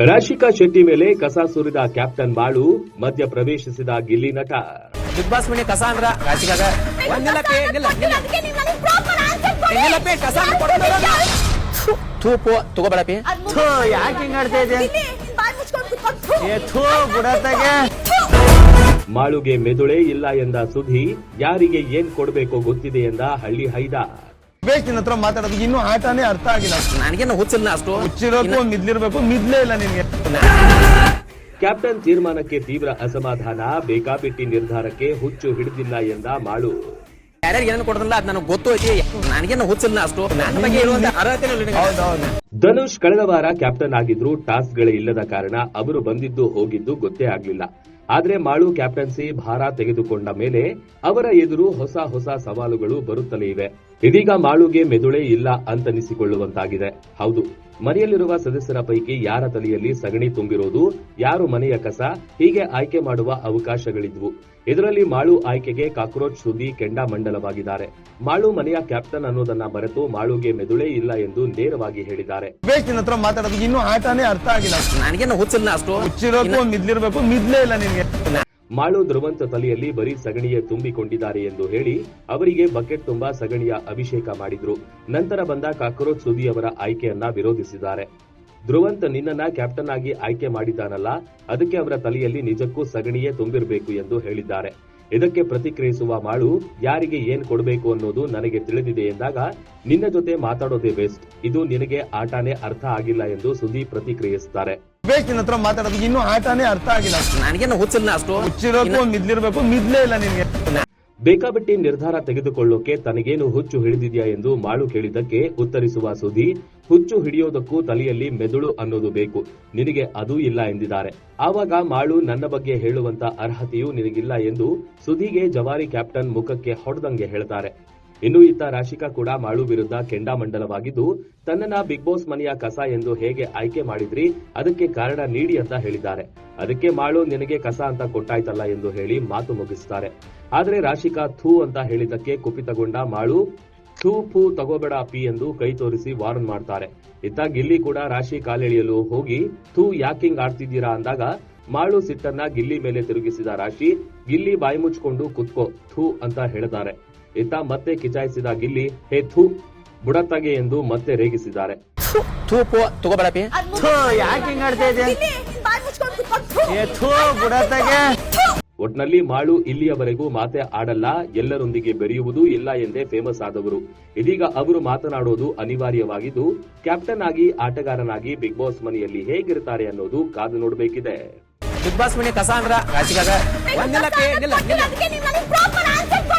ರಾಶಿಕಾ ಶೆಟ್ಟಿ ಮೇಲೆ ಕಸ ಸುರಿದ ಕ್ಯಾಪ್ಟನ್ ಬಾಳು ಮಧ್ಯ ಪ್ರವೇಶಿಸಿದ ಗಿಲ್ಲಿ ನಟ. ಬಿಗ್ ಬಾಸ್ ಮನೆ ಕಸ ಅಂದ್ರ ರಾಶಿಕಾಗ ತೂಪು ನಿಲ್ಲಪ್ಪಿ ನಿಲ್ಲ. ನಿಲ್ಲ ಏ, ನಿಲ್ಲಪ್ಪಿ ಕಸ ಅಂದ್ರ ಕೊಡೋದಲ್ಲ. ಥೂ ಪೋ ತಗೋಬೇಡಪ್ಪಿ. ಥೂ ಯಾಕೆ ಇದೆ ಮಾಳುಗೆ ಮೆದುಳೆ ಇಲ್ಲ ಎಂದ ಸುಧಿ ಯಾರಿಗೆ ಏನ್ ಕೊಡಬೇಕು ಗೊತ್ತಿದೆ ಎಂದ ಹಳ್ಳಿ ಹೈದ ಬೇಸ್ ನಿನ್ನ ಹತ್ರ ಮಾತಾಡೋದು ಇನ್ನೂ ಆಟನೇ ಅರ್ಥ ಆಗಿಲ್ಲ. ನನಗೇನು ಹುಚ್ಚಿಲ್ಲ ಅಷ್ಟು. ಹುಚ್ಚಿರೋಕು ಮಿದ್ಲಿರ್ಬೇಕು ಮಿದ್ಲೇ ಇಲ್ಲ ನಿನ್ಗೆ. ಕ್ಯಾಪ್ಟನ್ ತೀರ್ಮಾನಕ್ಕೆ ತೀವ್ರ ಅಸಮಾಧಾನ ಬೇಕಾಬಿಟ್ಟಿ ನಿರ್ಧಾರಕ್ಕೆ ಹುಚ್ಚು ಹಿಡಿದಿಲ್ಲ ಎಂದ ಮಾಳು. ಯಾರ್ಯಾರು ಏನೇನು ಕೊಡೋದಿಲ್ಲ ಅದು ನನಗೆ ಗೊತ್ತು ಐತಿ. ನನಗೇನು ಹುಚ್ಚಿಲ್ಲ ಅಷ್ಟು. ನನ್ನ ಬಗ್ಗೆ ಹೇಳುವಂತ ಅರ್ಹತೆ ಧನುಷ್ ಕಳೆದ ವಾರ ಕ್ಯಾಪ್ಟನ್ ಆಗಿದ್ರು ಟಾಸ್ಕ್ಗಳೇ ಇಲ್ಲದ ಕಾರಣ ಅವರು ಬಂದಿದ್ದು ಹೋಗಿದ್ದು ಗೊತ್ತೇ ಆಗ್ಲಿಲ್ಲ. ಆದ್ರೆ ಮಾಳು ಕ್ಯಾಪ್ಟನ್ಸಿ ಭಾರ ತೆಗೆದುಕೊಂಡ ಮೇಲೆ ಅವರ ಎದುರು ಹೊಸ ಹೊಸ ಸವಾಲುಗಳು ಬರುತ್ತಲೇ ಇವೆ. ಇದೀಗ ಮಾಳುಗೆ ಮೆದುಳೇ ಇಲ್ಲ ಅಂತನಿಸಿಕೊಳ್ಳುವಂತಾಗಿದೆ. ಹೌದು ಮನೆಯಲ್ಲಿರುವ ಸದಸ್ಯರ ಪೈಕಿ ಯಾರ ತಲೆಯಲ್ಲಿ ಸಗಣಿ ತುಂಬಿರೋದು ಯಾರು ಮನೆಯ ಕಸ ಹೀಗೆ ಆಯ್ಕೆ ಮಾಡುವ ಅವಕಾಶಗಳಿದ್ವು. ಇದರಲ್ಲಿ ಮಾಳು ಆಯ್ಕೆಗೆ ಕಾಕ್ರೋಚ್ ಸುದ್ದಿ ಕೆಂಡಾಮಂಡಲವಾಗಿದ್ದಾರೆ ಮಾಳು ಮನೆಯ ಕ್ಯಾಪ್ಟನ್ ಅನ್ನೋದನ್ನ ಬರೆತು ಮಾಳುಗೆ ಮೆದುಳೇ ಇಲ್ಲ ಎಂದು ನೇರವಾಗಿ ಹೇಳಿದ್ದಾರೆ. ಹತ್ರ ಮಾತಾಡೋದು ಇನ್ನೂ ಆಟನೇ ಅರ್ಥ ಆಗಿಲ್ಲ. ನನಗೇನು ಹುಚ್ಚಿಲ್ಲ ಅಷ್ಟು. ಮಿದ್ಲಿರ್ಬೇಕು ಮಿದ್ಲೇ ಇಲ್ಲ ನಿನ್ಗೆ. ಮಾಳು ಧ್ರುವಂತ ತಲೆಯಲ್ಲಿ ಬರೀ ಸಗಣಿಯೇ ತುಂಬಿಕೊಂಡಿದ್ದಾರೆ ಎಂದು ಹೇಳಿ ಅವರಿಗೆ ಬಕೆಟ್ ತುಂಬಾ ಸಗಣಿಯ ಅಭಿಷೇಕ ಮಾಡಿದ್ರು. ನಂತರ ಬಂದ ಕಾಕ್ರೋಚ್ ಸುದಿ ಅವರ ಆಯ್ಕೆಯನ್ನ ವಿರೋಧಿಸಿದ್ದಾರೆ. ಧ್ರುವಂತ ನಿನ್ನನ್ನ ಕ್ಯಾಪ್ಟನ್ ಆಗಿ ಆಯ್ಕೆ ಮಾಡಿದ್ದಾನಲ್ಲ ಅದಕ್ಕೆ ಅವರ ತಲೆಯಲ್ಲಿ ನಿಜಕ್ಕೂ ಸಗಣಿಯೇ ತುಂಬಿರಬೇಕು ಎಂದು ಹೇಳಿದ್ದಾರೆ. ಇದಕ್ಕೆ ಪ್ರತಿಕ್ರಿಯಿಸುವ ಮಾಳು, ಯಾರಿಗೆ ಏನ್ ಕೊಡಬೇಕು ಅನ್ನೋದು ನನಗೆ ತಿಳಿದಿದೆ ಎಂದಾಗ, ನಿನ್ನ ಜೊತೆ ಮಾತಾಡೋದೇ ಬೆಸ್ಟ್ ಇದು ನಿನಗೆ ಆಟಾನೇ ಅರ್ಥ ಆಗಿಲ್ಲ ಎಂದು ಸುದೀಪ್ ಪ್ರತಿಕ್ರಿಯಿಸುತ್ತಾರೆ ಬೇಸ್ ನಿನ್ನ ಹತ್ರ ಮಾತಾಡೋದು ಇನ್ನೂ ಆಟನೇ ಅರ್ಥ ಆಗಿಲ್ಲ ನನಗೇನು ಹುಚ್ಚಿಲ್ಲ ಅಷ್ಟು. ಹುಚ್ಚಿರೋಕು ಮಿದ್ಲಿರ್ಬೇಕು ಮಿದ್ಲೇ ಇಲ್ಲ ನಿನ್ಗೆ. ಬೇಕಾಬಿಟ್ಟಿ ನಿರ್ಧಾರ ತೆಗೆದುಕೊಳ್ಳೋಕೆ ತನಗೇನು ಹುಚ್ಚು ಹಿಡಿದಿದ್ಯಾ ಎಂದು ಮಾಳು ಕೇಳಿದ್ದಕ್ಕೆ ಉತ್ತರಿಸುವ ಸುದಿ ಹುಚ್ಚು ಹಿಡಿಯೋದಕ್ಕೂ ತಲೆಯಲ್ಲಿ ಮೆದುಳು ಅನ್ನೋದು ಬೇಕು. ನಿನಗೆ ಅದೂ ಇಲ್ಲ ಎಂದಿದ್ದಾರೆ. ಆವಾಗ ಮಾಳು ನನ್ನ ಬಗ್ಗೆ ಹೇಳುವಂತ ಅರ್ಹತೆಯೂ ನಿನಗಿಲ್ಲ ಎಂದು ಸುದಿಗೆ ಜವಾರಿ ಕ್ಯಾಪ್ಟನ್ ಮುಖಕ್ಕೆ ಹೊಡೆದಂಗೆ ಹೇಳ್ತಾರೆ. ಇನ್ನು ಇತ್ತ ರಾಶಿಕಾ ಕೂಡ ಮಾಳು ವಿರುದ್ಧ ಕೆಂಡಾಮಂಡಲವಾಗಿದ್ದು ತನ್ನನ್ನ ಬಿಗ್ ಬಾಸ್ ಮನೆಯ ಕಸ ಎಂದು ಹೇಗೆ ಆಯ್ಕೆ ಮಾಡಿದ್ರಿ, ಅದಕ್ಕೆ ಕಾರಣ ನೀಡಿ ಅಂತ ಹೇಳಿದ್ದಾರೆ. ಅದಕ್ಕೆ ಮಾಳು ನಿನಗೆ ಕಸ ಅಂತ ಕೊಟ್ಟಾಯ್ತಲ್ಲ ಎಂದು ಹೇಳಿ ಮಾತು ಮುಗಿಸುತ್ತಾರೆ ಆದರೆ ರಾಶಿಕಾ ಥೂ ಅಂತ ಹೇಳಿದ್ದಕ್ಕೆ ಕುಪಿತಗೊಂಡ ಮಾಳು ಥೂ ಫೂ ತಗೋಬೇಡ ಪಿ ಎಂದು ಕೈ ತೋರಿಸಿ ವಾರ್ನ್ ಮಾಡ್ತಾರೆ. ಇತ್ತ ಗಿಲ್ಲಿ ಕೂಡ ರಾಶಿ ಕಾಲೆಳೆಯಲು ಹೋಗಿ, ಥೂ ಯಾಕಿಂಗ್ ಆಡ್ತಿದ್ದೀರಾ ಅಂದಾಗ ಮಾಳು ಸಿಟ್ಟನ್ನ ಗಿಲ್ಲಿ ಮೇಲೆ ತಿರುಗಿಸಿದ ರಾಶಿ, ಗಿಲ್ಲಿ ಬಾಯಿ ಮುಚ್ಚಿಕೊಂಡು ಕುತ್ಕೋ ಥೂ ಅಂತ ಹೇಳಿದ್ದಾರೆ ಇತ್ತ ಮತ್ತೆ ಕಿಚಾಯಿಸಿದ ಗಿಲ್ಲಿ ಹೇ ಥೂ ಬುಡತಗೆ ಎಂದು ಮತ್ತೆ ರೇಗಿಸಿದ್ದಾರೆ. ಒಟ್ನಲ್ಲಿ ಮಾಳು ಇಲ್ಲಿಯವರೆಗೂ ಮಾತೆ ಆಡಲ್ಲ ಎಲ್ಲರೊಂದಿಗೆ ಬೆರೆಯುವುದೂ ಇಲ್ಲ ಎಂದೇ ಫೇಮಸ್ ಆದವರು. ಇದೀಗ ಅವರು ಮಾತನಾಡೋದು ಅನಿವಾರ್ಯವಾಗಿದ್ದು ಕ್ಯಾಪ್ಟನ್ ಆಗಿ ಆಟಗಾರನಾಗಿ ಬಿಗ್ ಬಾಸ್ ಮನೆಯಲ್ಲಿ ಹೇಗಿರ್ತಾರೆ ಅನ್ನೋದು ಕಾದು ನೋಡಬೇಕಿದೆ. ಬಿಗ್ ಬಾಸ್ ಮನೆ ಕಸ ಅಂದ್ರ